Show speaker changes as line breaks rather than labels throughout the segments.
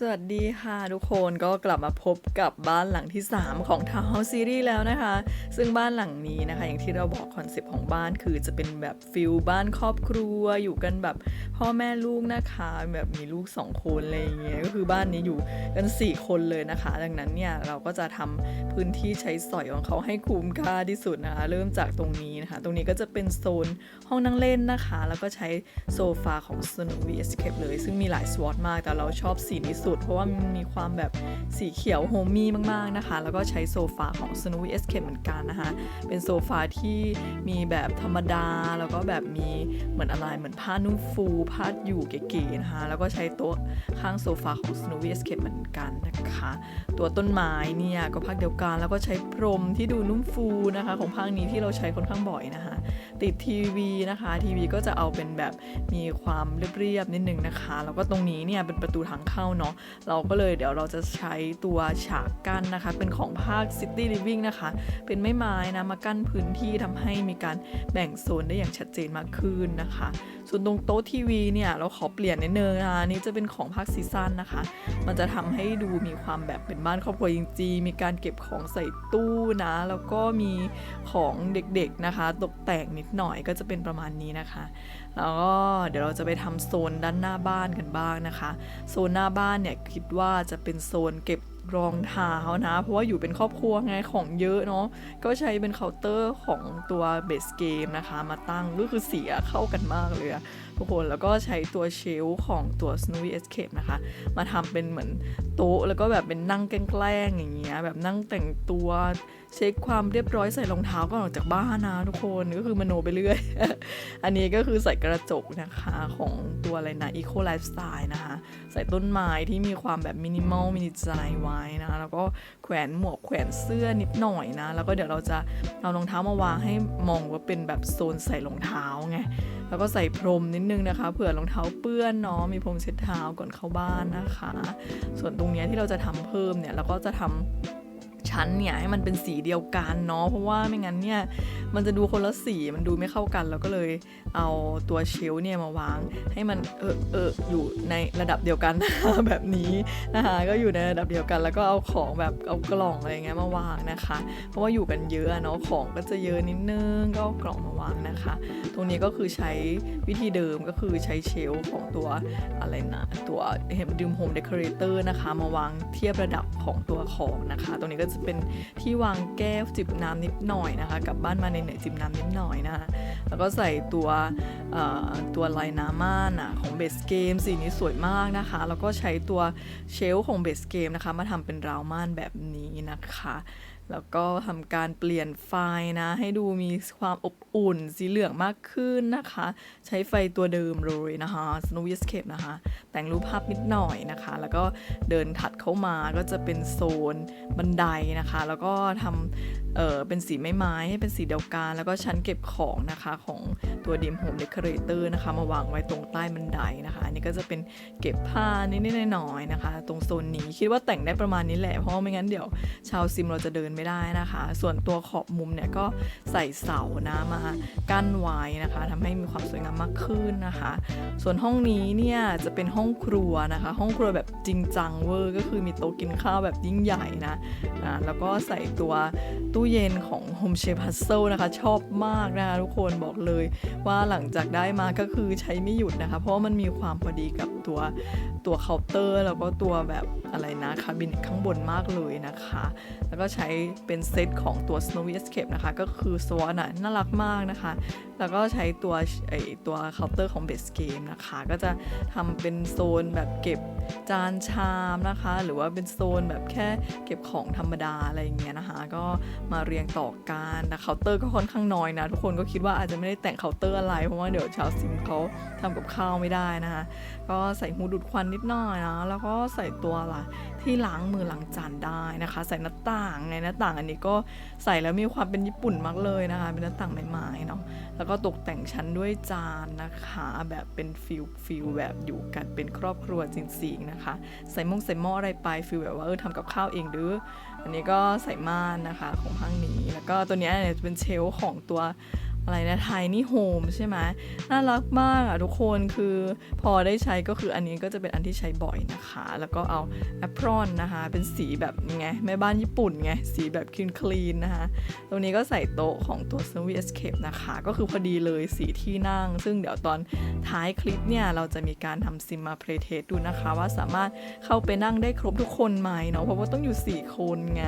สวัสดีค่ะทุกคนก็กลับมาพบกับบ้านหลังที่ 3 ของ Town House Series แล้วนะคะ ซึ่งบ้านหลังนี้นะคะ อย่างที่เราบอกคอนเซปต์ของบ้านคือจะเป็นแบบฟิลบ้านครอบครัว อยู่กันแบบพ่อแม่ลูกนะคะ แบบมีลูก 2 คนอะไรอย่างเงี้ยก็คือบ้านนี้อยู่กัน 4 คนเลยนะคะ ดังนั้นเนี่ยเราก็จะทำพื้นที่ใช้สอยของเขาให้คุ้มค่าที่สุดนะคะ เริ่มจากตรงนี้นะคะ ตรงนี้ก็จะเป็นโซนห้องนั่งเล่นนะคะ แล้วก็ใช้โซฟาของ Snowy Escape เลย ซึ่งมีหลายสวอตมากแต่เราชอบสีนี้สุด เพราะว่ามันมีความแบบสีเขียวโฮมี่มากๆนะคะ แล้วก็ใช้โซฟาของ snowyscape เหมือนกันนะคะ เป็นโซฟาที่มีแบบธรรมดา แล้วก็แบบมีเหมือนอะไรเหมือนผ้านุ่มฟูผ้าอยู่เก๋ๆนะคะ แล้วก็ใช้โต๊ะข้างโซฟาของ snowyscape เหมือนกันนะคะ ตัวต้นไม้เนี่ยก็ภาคเดียวกัน แล้วก็ใช้พรมที่ดูนุ่มฟูนะคะ ของภาคนี้ที่เราใช้ค่อนข้างบ่อยนะคะ ติดทีวีนะคะ ทีวีก็จะเอาเป็นแบบมีความเรียบๆนิดนึงนะคะ แล้วก็ตรงนี้เนี่ยเป็นประตูทางเข้าเนาะเราก็เลยเดี๋ยวเราจะใช้ตัวฉากกั้นนะคะ เป็นของภาค City Living นะคะ เป็นไม้ไม้นะมากั้นพื้นที่ทำให้มีการแบ่งโซนได้อย่างชัดเจนมากขึ้นนะคะ ส่วนตรงโต๊ะทีวีเนี่ยเราขอเปลี่ยนนิดนึงนะคะอันนี่จะเป็นของภาคซีซั่นนะคะ มันจะทำให้ดูมีความแบบเป็นบ้านครอบครัวจริงๆมีการเก็บของใส่ตู้นะ แล้วก็มีของเด็กๆนะคะ ตกแต่งนิดหน่อยก็จะเป็นประมาณนี้นะคะ แล้วก็เดี๋ยวเราจะไปทำโซนด้านหน้าบ้านกันบ้างนะคะ โซนหน้าบ้านเนี่ยคิดว่าจะเป็นโซนเก็บรองเท้านะ เพราะว่าอยู่เป็นครอบครัวไงของเยอะเนาะก็ใช้เป็นเคาน์เตอร์ของตัวเบสเกมนะคะ มาตั้งก็คือเสียเข้ากันมากเลยอะทุกคนแล้วก็ใช้ตัวเชลของตัว Snowy Escape นะคะ มาทำเป็นเหมือนโต๊ะ แล้วก็แบบเป็นนั่งแกล้งๆอย่างเงี้ยแบบนั่งแต่งตัวเช็คความเรียบร้อยใส่รองเท้าก่อนออกจากบ้านนะทุกคนก็คือมโนไปเรื่อย อันนี้ก็คือใส่กระจกนะคะของตัวอะไรนะ Eco Lifestyle นะคะ ใส่ต้นไม้ที่มีความแบบมินิมอลมินิใจไว้นะแล้วก็แขวนหมวกแขวนเสื้อนิดหน่อยนะ แล้วก็เดี๋ยวเราจะเอารองเท้ามาวางให้มองว่าเป็นแบบโซนใส่รองเท้าไง แล้วก็ใส่พรมนิดนึงนะคะ เผื่อรองเท้าเปื้อนเนาะมีพรมเช็ดเท้าก่อนเข้าบ้านนะคะ ส่วนตรงนี้ที่เราจะทำเพิ่มเนี่ยเราก็จะทำ ชั้นเนี่ยให้มันเป็นสีเดียวกันเนาะเพราะว่าไม่งั้นเนี่ยมันจะดูคนละสีมันดูไม่เข้ากันเราก็เลยเอาตัวเชล์เนี่ยมาวาง ให้มันเออเอออยู่ในระดับเดียวกันแบบนี้นะคะก็อยู่ในระดับเดียวกัน แล้วก็เอาของแบบเอากล่องอะไรเงี้ยมาวางนะคะ เพราะว่าอยู่กันเยอะเนาะของก็จะเยอะนิดนึงก็เอากล่องมาวางนะคะ ตรงนี้ก็คือใช้วิธีเดิมก็คือใช้เชล์ของตัวอะไรนะตัวเห็นดิมโฮมเดคอเรเตอร์นะคะมาวางเทียบระดับของตัวของนะคะ ตรงนี้ก็จะเป็นที่วางแก้วจิบน้ำนิดหน่อยนะคะกลับบ้านมาในเหนื่อยจิบน้ำนิดหน่อยนะคะแล้วก็ใส่ตัวตัวลายน้ำม่านอะของเบสเกมสีนี้สวยมากนะคะ แล้วก็ใช้ตัวเชลของเบสเกมนะคะ มาทำเป็นราวม่านแบบนี้นะคะ แล้วก็ทำการเปลี่ยนไฟนะ ให้ดูมีความอบอุ่นสีเหลืองมากขึ้นนะคะ ใช้ไฟตัวเดิมเลยนะคะ Snowy Escape นะคะ แต่งรูปภาพนิดหน่อยนะคะ แล้วก็เดินถัดเข้ามาก็จะเป็นโซนบันไดนะคะ แล้วก็ทำ เออเป็นสีไม้ไม้ให้เป็นสีเดียวกัน แล้วก็ชั้นเก็บของนะคะของตัวดิมโฮมเดคอเรเตอร์นะคะ มาวางไว้ตรงใต้บันไดนะคะ อันนี้ก็จะเป็นเก็บผ้านิดๆหน่อยๆนะคะ ตรงโซนนี้คิดว่าแต่งได้ประมาณนี้แหละเพราะไม่งั้นเดี๋ยวชาวซิมเราจะเดินไม่ได้นะคะ ส่วนตัวขอบมุมเนี่ยก็ใส่เสานะมากั้นไว้นะคะทำให้มีความสวยงามมากขึ้นนะคะ ส่วนห้องนี้เนี่ยจะเป็นห้องครัวนะคะ ห้องครัวแบบจริงจังเวอร์ก็คือมีโต๊ะกินข้าวแบบยิ่งใหญ่นะอ่าแล้วก็ใส่ตัวตู้เย็นของ Home Chef Hustle นะคะ ชอบมากนะคะทุกคนบอกเลยว่าหลังจากได้มาก็คือใช้ไม่หยุดนะคะ เพราะมันมีความพอดีกับตัวตัวเคาน์เตอร์ แล้วก็ตัวแบบอะไรนะคาบินข้างบนมากเลยนะคะ แล้วก็ใช้เป็นเซตของตัว Snowy Escape นะคะ ก็คือสวอน่ะน่ารักมากนะคะแล้วก็ใช้ตัวไอตัวเคาน์เตอร์ของเบสเกมนะคะ ก็จะทำเป็นโซนแบบเก็บจานชามนะคะ หรือว่าเป็นโซนแบบแค่เก็บของธรรมดาอะไรอย่างเงี้ยนะคะ ก็มาเรียงต่อกันแต่เคาน์เตอร์ก็ค่อนข้างน้อยนะ ทุกคนก็คิดว่าอาจจะไม่ได้แต่งเคาน์เตอร์อะไร เพราะว่าเดี๋ยวชาวซิมเขาทำกับข้าวไม่ได้นะคะ ก็ใส่หูดูดควันนิดหน่อยนะ แล้วก็ใส่ตัวละที่ล้างมือล้างจานได้นะคะ ใส่หน้าต่างไงหน้าต่างอันนี้ก็ใส่แล้วมีความเป็นญี่ปุ่นมากเลยนะคะ เป็นหน้าต่างไม้ๆเนาะแล้วก็ตกแต่งชั้นด้วยจานนะคะ แบบเป็นฟิลฟิลแบบอยู่กันเป็นครอบครัวจริงๆนะคะ ใส่มงใส่หม้ออะไรไปฟิลแบบว่าเออทำกับข้าวเองหรือ อันนี้ก็ใส่ม่านนะคะของห้างนี้ แล้วก็ตัวนี้เนี่ยจะเป็นเชลของตัว อะไรนะไทนี่โฮมใช่ไหมน่ารักมากอะทุกคนคือพอได้ใช้ก็คืออันนี้ก็จะเป็นอันที่ใช้บ่อยนะคะ แล้วก็เอาแอปรอนนะคะ เป็นสีแบบไงแม่บ้านญี่ปุ่นไง สีแบบคลีนคลีนนะคะ ตรงนี้ก็ใส่โต๊ะของตัว s e r v i Escape นะคะ ก็คือพอดีเลยสีที่นั่ง ซึ่งเดี๋ยวตอนท้ายคลิปเนี่ย เราจะมีการทำซิมมาเพลเทสดูนะคะว่าสามารถเข้าไปนั่งได้ครบทุกคนไหมเนาะเพราะว่าต้องอยู่ 4 คนไง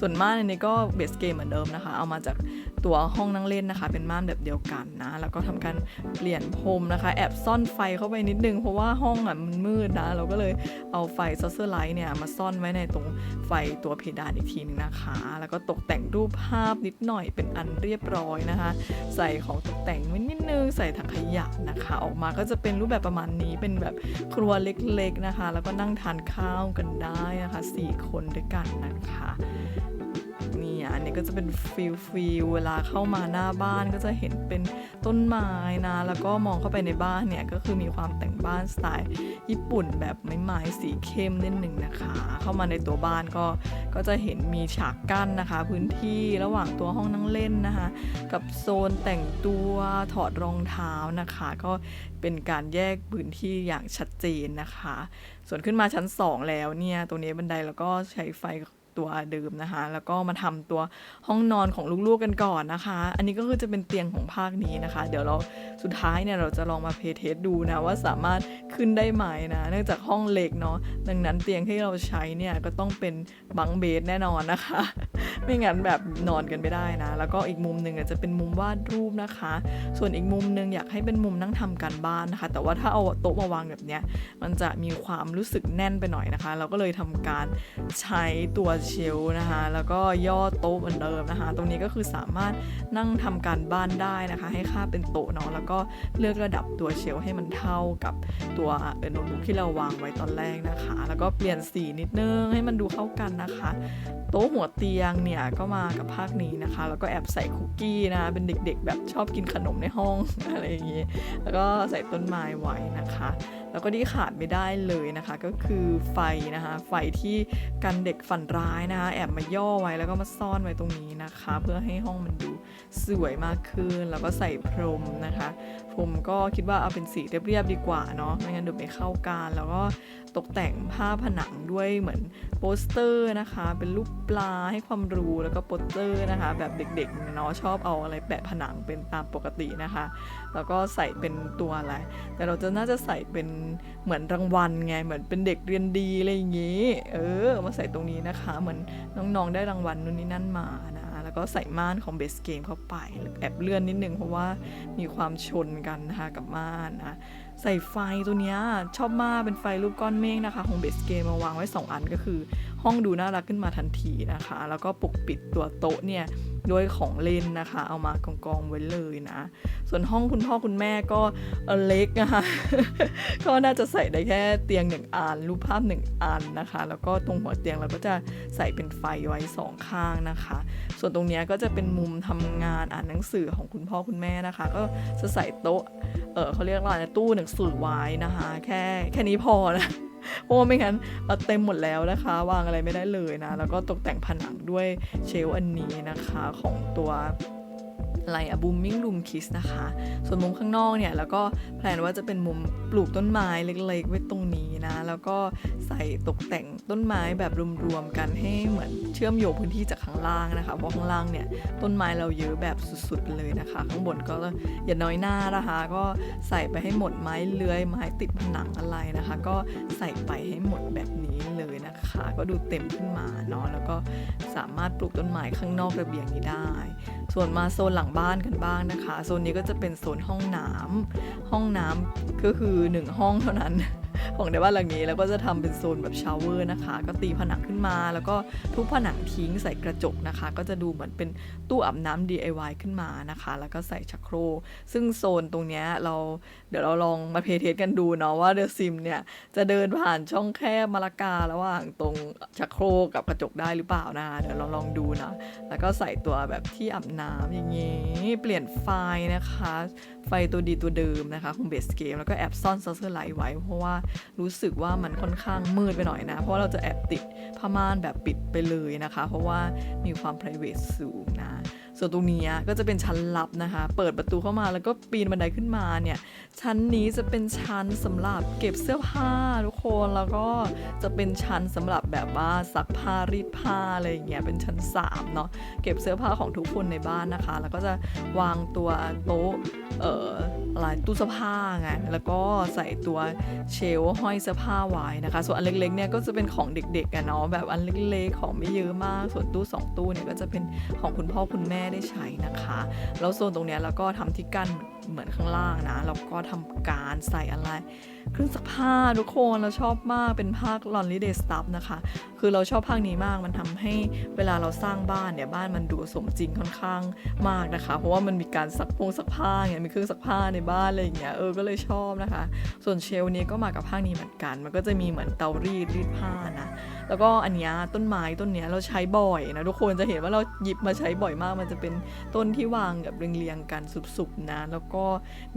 ส่วนมานอันนี้ก็เบสเกมเหมือนเดิมนะคะ เอามาจากตัวห้องนั่งเล่นนะคะเป็นม่านแบบเดียวกันนะ แล้วก็ทำการเปลี่ยนพรมนะคะ แอบซ่อนไฟเข้าไปนิดนึง เพราะว่าห้องอะมันมืดนะ เราก็เลยเอาไฟซัสเซอร์ไลท์เนี่ยมาซ่อนไว้ในตรงไฟตัวเพดานอีกทีนึงนะคะ แล้วก็ตกแต่งรูปภาพนิดหน่อยเป็นอันเรียบร้อยนะคะ ใส่ของตกแต่งไว้นิดนึง ใส่ถังขยะนะคะ ออกมาก็จะเป็นรูปแบบประมาณนี้เป็นแบบครัวเล็กๆนะคะ แล้วก็นั่งทานข้าวกันได้นะคะสี่คนด้วยกันนะคะ นี่อันนี้ก็จะเป็นฟิลฟิลเวลาเข้ามาหน้าบ้านก็จะเห็นเป็นต้นไม้นะ แล้วก็มองเข้าไปในบ้านเนี่ยก็คือมีความแต่งบ้านสไตล์ญี่ปุ่นแบบไม้ไม้สีเข้มนิดหนึ่งนะคะ เข้ามาในตัวบ้านก็ก็จะเห็นมีฉากกั้นนะคะ พื้นที่ระหว่างตัวห้องนั่งเล่นนะคะ กับโซนแต่งตัวถอดรองเท้านะคะ ก็เป็นการแยกพื้นที่อย่างชัดเจนนะคะ ส่วนขึ้นมาชั้น 2 แล้วเนี่ยตรงนี้บันไดแล้วก็ใช้ไฟ ตัวเดิมนะคะ แล้วก็มาทำตัวห้องนอนของลูกๆกันก่อนนะคะ อันนี้ก็คือจะเป็นเตียงของภาคนี้นะคะ เดี๋ยวเราสุดท้ายเนี่ยเราจะลองมาเพเทสดูนะว่าสามารถขึ้นได้ไหมนะเนื่องจากห้องเล็กเนาะดังนั้นเตียงที่เราใช้เนี่ยก็ต้องเป็นบังเบสแน่นอนนะคะ ไม่งั้นแบบนอนกันไม่ได้นะ แล้วก็อีกมุมหนึ่งจะเป็นมุมวาดรูปนะคะ ส่วนอีกมุมหนึ่งอยากให้เป็นมุมนั่งทำการบ้านนะคะ แต่ว่าถ้าเอาโต๊ะมาวางแบบเนี้ยมันจะมีความรู้สึกแน่นไปหน่อยนะคะ เราก็เลยทำการใช้ตัวเชลนะคะแล้วก็ย่อโต๊ะเหมือนเดิมนะคะ ตรงนี้ก็คือสามารถนั่งทำการบ้านได้นะคะ ให้ค่าเป็นโต๊ะเนาะแล้วก็เลือกระดับตัวเชลให้มันเท่ากับตัวเอโน้ตบุ๊กที่เราวางไว้ตอนแรกนะคะ แล้วก็เปลี่ยนสีนิดนึงให้มันดูเข้ากันนะคะ โต๊ะหัวเตียงเนี่ยก็มากับภาคนี้นะคะ แล้วก็แอบใส่คุกกี้นะเป็นเด็กๆ แบบชอบกินขนมในห้องอะไรอย่างนี้แล้วก็ใส่ต้นไม้ไว้นะคะ แล้วก็ที่ขาดไม่ได้เลยนะคะก็คือไฟนะคะไฟที่กันเด็กฝันร้ายนะคะแอบมาย่อไว้แล้วก็มาซ่อนไว้ตรงนี้นะคะ เพื่อให้ห้องมันดูสวยมากขึ้น แล้วก็ใส่พรมนะคะ พรมก็คิดว่าเอาเป็นสีเรียบๆดีกว่าเนาะไม่งั้นเดูไม่เข้ากันแล้วก็ตกแต่งผ้าผนังด้วยเหมือนโปสเตอร์นะคะ เป็นรูปปลาให้ความรู้แล้วก็โปสเตอร์นะคะ แบบเด็กๆเนาะชอบเอาอะไรแปะผนังเป็นตามปกตินะคะ แล้วก็ใส่เป็นตัวอะไร แต่เราจะน่าจะใส่เป็นเหมือนรางวัลไงเหมือนเป็นเด็กเรียนดีอะไรอย่างงี้ เออ มาใส่ตรงนี้นะคะ เหมือนน้องๆได้รางวัลนู่นนี่นั่นมานะแล้วก็ใส่ม่านของเบสเกมเข้าไปแอบเลื่อนนิดนึงเพราะว่ามีความชนกันนะคะกับม่านนะ ใส่ไฟตัวเนี้ยชอบมากเป็นไฟรูปก้อนเมฆนะคะของเบสเกมมาวางไว้ 2 อันก็คือ ห้องดูน่ารักขึ้นมาทันทีนะคะ แล้วก็ปกปิดตัวโต๊ะเนี่ยด้วยของเล่นนะคะ เอามากองกองไว้เลยนะ ส่วนห้องคุณพ่อคุณแม่ก็เล็กนะคะก็น่าจะใส่ได้แค่เตียงหนึ่งอันรูปภาพหนึ่งอันนะคะ แล้วก็ตรงหัวเตียงเราก็จะใส่เป็นไฟไว้สองข้างนะคะ ส่วนตรงนี้ก็จะเป็นมุมทำงานอ่านหนังสือของคุณพ่อคุณแม่นะคะ ก็จะใส่โต๊ะเออเขาเรียกว่าอะไรตู้หนังสุดไว้นะคะ แค่แค่นี้พอนะเพราะว่าไม่งั้นเเต็มหมดแล้วนะคะ วางอะไรไม่ได้เลยนะ แล้วก็ตกแต่งผนังด้วยเชล์อันนี้นะคะของตัว อะไรอะบูมมิ่งรูมคิสนะคะ ส่วนมุมข้างนอกเนี่ยแล้วก็แพลนว่าจะเป็นมุมปลูกต้นไม้เล็กๆไว้ตรงนี้นะ แล้วก็ใส่ตกแต่งต้นไม้แบบรวมๆกันให้เหมือนเชื่อมโยงพื้นที่จากข้างล่างนะคะ เพราะข้างล่างเนี่ยต้นไม้เราเยอะแบบสุดๆเลยนะคะ ข้างบนก็อย่าน้อยหน้านะคะ ก็ใส่ไปให้หมดไม้เลื้อยไม้ติดผนังอะไรนะคะ ก็ใส่ไปให้หมดแบบนี้เลยนะคะ ก็ดูเต็มขึ้นมาเนาะแล้วก็สามารถปลูกต้นไม้ข้างนอกระเบียงนี้ได้ ส่วนมาโซนหลังบ้านกันบ้างนะคะ โซนนี้ก็จะเป็นโซนห้องน้ำห้องน้ำก็คือหนึ่งห้องเท่านั้น ของในบ้านหลังนี้ แล้วก็จะทำเป็นโซนแบบชาวเวอร์นะคะ ก็ตีผนังขึ้นมา แล้วก็ทุบผนังทิ้งใส่กระจกนะคะ ก็จะดูเหมือนเป็นตู้อาบน้ำ DIY ขึ้นมานะคะ แล้วก็ใส่ชักโครกซึ่งโซนตรงนี้เราเดี๋ยวเราลองมาเพเทสกันดูเนาะว่าเดอะซิมเนี่ยจะเดินผ่านช่องแคบมะละการะหว่างตรงชักโครกกับกระจกได้หรือเปล่านะคะเดี๋ยวเราลองดูนะแล้วก็ใส่ตัวแบบที่อาบน้ำอย่างงี้เปลี่ยนไฟนะคะ ไฟตัวดีตัวเดิมนะคะของเบสเกมแล้วก็แอบซ่อนซัสเซอร์ไลท์ไว้ เพราะว่ารู้สึกว่ามันค่อนข้างมืดไปหน่อยนะ เพราะว่าเราจะแอบติดผ้าม่านแบบปิดไปเลยนะคะ เพราะว่ามีความ p r i v a t สูงนะ ส่วนตรงนี้ก็จะเป็นชั้นลับนะคะ เปิดประตูเข้ามาแล้วก็ปีนบันไดขึ้นมาเนี่ย ชั้นนี้จะเป็นชั้นสำหรับเก็บเสื้อผ้าทุกคนแล้วก็จะเป็นชั้นสำหรับแบบว่าซักผ้ารีดผ้าอะไรอย่างเงี้ยเป็นชั้น3เนาะเก็บเสื้อผ้าของทุกคนในบ้านนะคะ แล้วก็จะวางตัวโต๊ะเอ่ออะไรตู้เสื้อผ้าไงแล้วก็ใส่ตัวเชลฟ์ห้อยเสื้อผ้าไว้นะคะ ส่วนอันเล็กๆเนี่ยก็จะเป็นของเด็กๆกันเนาะแบบอันเล็กๆของไม่เยอะมาก ส่วนตู้สองตู้เนี่ยก็จะเป็นของคุณพ่อคุณแม่ได้ใช้นะคะ แล้วโซนตรงนี้เราก็ทำที่กั้นเหมือนข้างล่างนะแล้วก็ทำการใส่อะไร เครื่องซักผ้าทุกคนเราชอบมากเป็นภาค Laundry Day Stuff นะคะ คือเราชอบภาคนี้มากมันทำให้เวลาเราสร้างบ้านเนี่ยบ้านมันดูสมจริงค่อนข้างมากนะคะ เพราะว่ามันมีการซักพงซักผ้าไงมีเครื่องซักผ้าในบ้านอะไรอย่างเงี้ยเออก็เลยชอบนะคะ ส่วนเชลฟ์นี้ก็มากับภาคนี้เหมือนกัน มันก็จะมีเหมือนเตารีดรีดผ้านะแล้วก็อันเนี้ยต้นไม้ต้นเนี้ยเราใช้บ่อยนะทุกคนจะเห็นว่าเราหยิบมาใช้บ่อยมาก มันจะเป็นต้นที่วางแบบเรียงๆกันสุบๆนะแล้วก็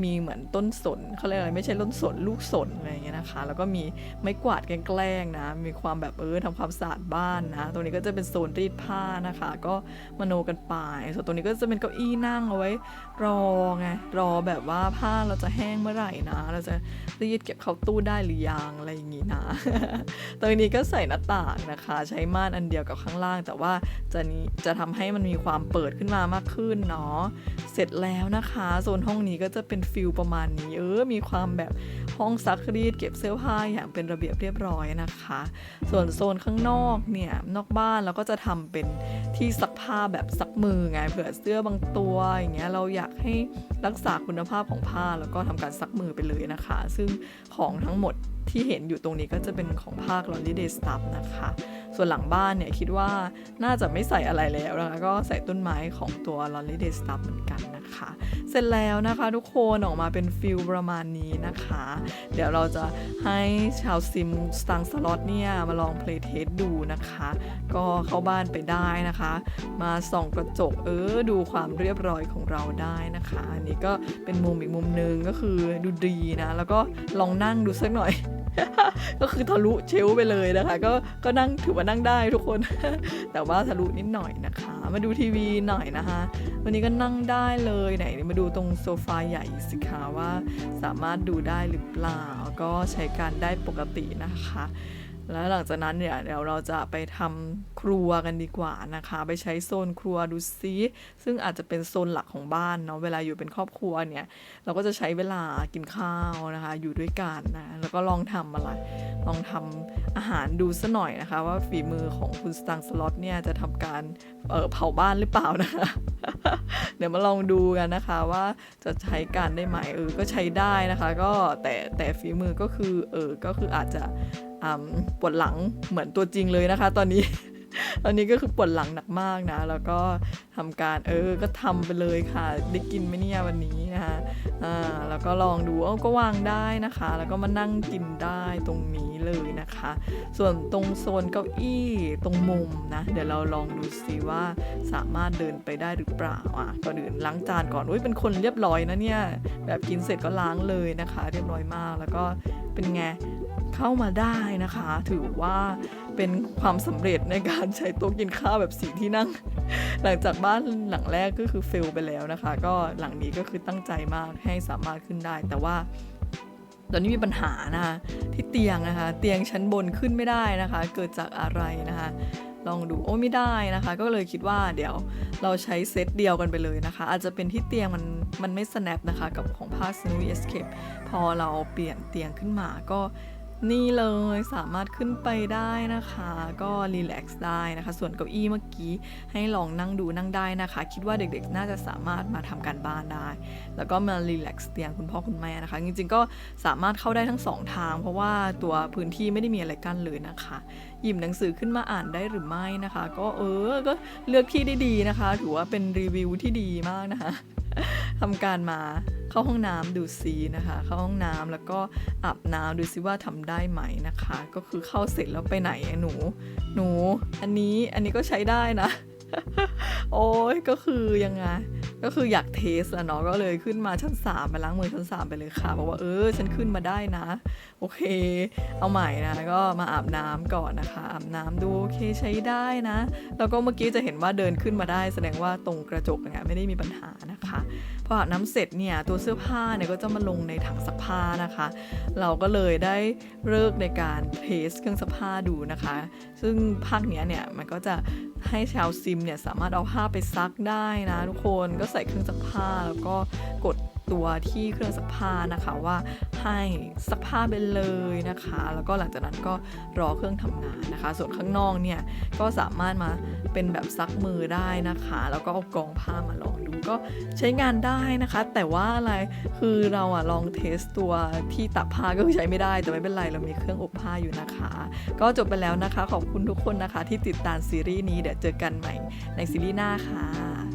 มีเหมือนต้นสนเขาเรียกอะไรไม่ใช่ต้นสนลูกสนอะไรอย่างเงี้ยนะคะ แล้วก็มีไม้กวาดแกล้งนะ มีความแบบเออทำความสะอาดบ้านนะ ตรงนี้ก็จะเป็นโซนรีดผ้านะคะ ก็มโนกันไปส่วนตรงนี้ก็จะเป็นเก้าอี้นั่งเอาไว้ รอไงรอแบบว่าผ้าเราจะแห้งเมื่อไหร่นะ เราจะรีดเก็บเข้าตู้ได้หรือยังอะไรอย่างงี้นะ ตรงนี้ก็ใส่หน้าต่างนะคะ ใช้ม่านอันเดียวกับข้างล่าง แต่ว่าจะนี้จะทำให้มันมีความเปิดขึ้นมามากขึ้นเนาะเสร็จแล้วนะคะโซนห้องนี้ก็จะเป็นฟิลประมาณนี้เออมีความแบบห้องซักรีดเก็บเสื้อผ้าอย่างเป็นระเบียบเรียบร้อยนะคะ ส่วนโซนข้างนอกเนี่ยนอกบ้านเราก็จะทำเป็นที่ซักผ้าแบบซักมือไงเผื่อเสื้อบางตัวอย่างเงี้ยเราอยากให้รักษาคุณภาพของผ้าแล้วก็ทำการซักมือไปเลยนะคะ ซึ่งของทั้งหมดที่เห็นอยู่ตรงนี้ก็จะเป็นของภาค Laundry Day Stuff นะคะ ส่วนหลังบ้านเนี่ยคิดว่าน่าจะไม่ใส่อะไรแล้วนะคะก็ใส่ต้นไม้ของตัว Laundry Day Stuff เหมือนกันนะคะ เสร็จแล้วนะคะทุกคนออกมาเป็นฟิลประมาณนี้นะคะ เดี๋ยวเราจะให้ชาวซิมสตังสล็อตเนี่ยมาลองเพลย์เทสดูนะคะ ก็เข้าบ้านไปได้นะคะ มาส่องกระจกเออดูความเรียบร้อยของเราได้นะคะอันนี้ก็เป็นมุมอีกมุมหนึ่งก็คือดูดีนะ แล้วก็ลองนั่งดูสักหน่อยก็คือทะลุเชลไปเลยนะคะ ก็ก็นั่งถือว่านั่งได้ทุกคน แต่ว่าทะลุนิดหน่อยนะคะ มาดูทีวีหน่อยนะคะ วันนี้ก็นั่งได้เลยไหนมาดูตรงโซฟาใหญ่สิคะว่าสามารถดูได้หรือเปล่า ก็ใช้การได้ปกตินะคะ แล้วหลังจากนั้นเนี่ยเดี๋ยวเราจะไปทำครัวกันดีกว่านะคะ ไปใช้โซนครัวดูซิซึ่งอาจจะเป็นโซนหลักของบ้านเนาะเวลาอยู่เป็นครอบครัวเนี่ย เราก็จะใช้เวลากินข้าวนะคะ อยู่ด้วยกันนะแล้วก็ลองทำอะไร ลองทำอาหารดูซะหน่อยนะคะ ว่าฝีมือของคุณสตังสล็อตเนี่ยจะทำการเออเผาบ้านหรือเปล่านะคะ เดี๋ยวมาลองดูกันนะคะว่าจะใช้การได้ไหมเออก็ใช้ได้นะคะ ก็แต่แต่ฝีมือก็คือเออก็คืออาจจะ ปวดหลังเหมือนตัวจริงเลยนะคะ ตอนนี้ ตอนนี้ก็คือปวดหลังหนักมากนะ แล้วก็ทำการเออ ก็ทำไปเลยค่ะ ได้กินไหมเนี่ยวันนี้นะคะอ่าแล้วก็ลองดูเอ้าก็วางได้นะคะ แล้วก็มานั่งกินได้ตรงนี้เลยนะคะ ส่วนตรงโซนเก้าอี้ตรงมุมนะ เดี๋ยวเราลองดูซิว่าสามารถเดินไปได้หรือเปล่าอะก่อนอื่นล้างจานก่อนอุ้ยเป็นคนเรียบร้อยนะเนี่ย แบบกินเสร็จก็ล้างเลยนะคะ เรียบร้อยมาก แล้วก็เป็นไง เข้ามาได้นะคะ ถือว่าเป็นความสำเร็จในการใช้โต๊ะกินข้าวแบบสีที่นั่ง หลังจากบ้านหลังแรกก็คือเฟลไปแล้วนะคะ ก็หลังนี้ก็คือตั้งใจมากให้สามารถขึ้นได้แต่ว่าตอนนี้มีปัญหานะคะที่เตียงนะคะ เตียงชั้นบนขึ้นไม่ได้นะคะ เกิดจากอะไรนะคะ ลองดูโอ้ไม่ได้นะคะ ก็เลยคิดว่าเดี๋ยวเราใช้เซตเดียวกันไปเลยนะคะ อาจจะเป็นที่เตียงมันมันไม่ snap นะคะ กับของภา Snowy Escape พอเราเปลี่ยนเตียงขึ้นมาก็ นี่เลยสามารถขึ้นไปได้นะคะ ก็รีแลกซ์ได้นะคะ ส่วนเก้าอี้เมื่อกี้ให้ลองนั่งดูนั่งได้นะคะ คิดว่าเด็กๆ น่าจะสามารถมาทำการบ้านได้ แล้วก็มารีแลกซ์เตียงคุณพ่อคุณแม่นะคะ จริงๆก็สามารถเข้าได้ทั้งสองทาง เพราะว่าตัวพื้นที่ไม่ได้มีอะไรกั้นเลยนะคะหยิบหนังสือขึ้นมาอ่านได้หรือไม่นะคะ ก็เออก็เลือกที่ได้ดีนะคะ ถือว่าเป็นรีวิวที่ดีมากนะคะ ทำการมาเข้าห้องน้ำดูซีนะคะ เข้าห้องน้ำแล้วก็อาบน้ำดูซิว่าทำได้ไหมนะคะ ก็คือเข้าเสร็จแล้วไปไหนอะหนู หนู อันนี้อันนี้ก็ใช้ได้นะ โอ้ยก็คือยังไง ก็คืออยากเทสแล้วเนาะก็เลยขึ้นมาชั้นสามไปล้างมือชั้นสามไปเลยค่ะบอกว่าเออฉันขึ้นมาได้นะ โอเค เอาใหม่นะก็มาอาบน้ำก่อนนะคะ อาบน้ำดูโอเคใช้ได้นะ แล้วก็เมื่อกี้จะเห็นว่าเดินขึ้นมาได้ แสดงว่าตรงกระจกเนี่ยไม่ได้มีปัญหานะคะ พอาบน้ำเสร็จเนี่ยตัวเสื้อผ้าเนี่ยก็จะมาลงในถังซักผ้านะคะ เราก็เลยได้เลิกในการเทสเครื่องซักผ้าดูนะคะ ซึ่งภาคเนี้ยเนี่ยมันก็จะให้ชาวซิมเนี่ยสามารถเอาผ้าไปซักได้นะทุกคนก็ใส่เครื่องซักผ้าแล้วก็กด ตัวที่เครื่องซักผ้านะคะว่าให้ซักผ้าไปเลยนะคะ แล้วก็หลังจากนั้นก็รอเครื่องทำงานนะคะ ส่วนข้างนอกเนี่ยก็สามารถมาเป็นแบบซักมือได้นะคะ แล้วก็เอากองผ้ามาลองดูก็ใช้งานได้นะคะ แต่ว่าอะไรคือเราอะลองเทสตัวที่ตักผ้าก็ใช้ไม่ได้แต่ไม่เป็นไรเรามีเครื่องอบผ้าอยู่นะคะ ก็จบไปแล้วนะคะขอบคุณทุกคนนะคะที่ติดตามซีรีส์นี้เดี๋ยวเจอกันใหม่ในซีรีส์หน้าค่ะ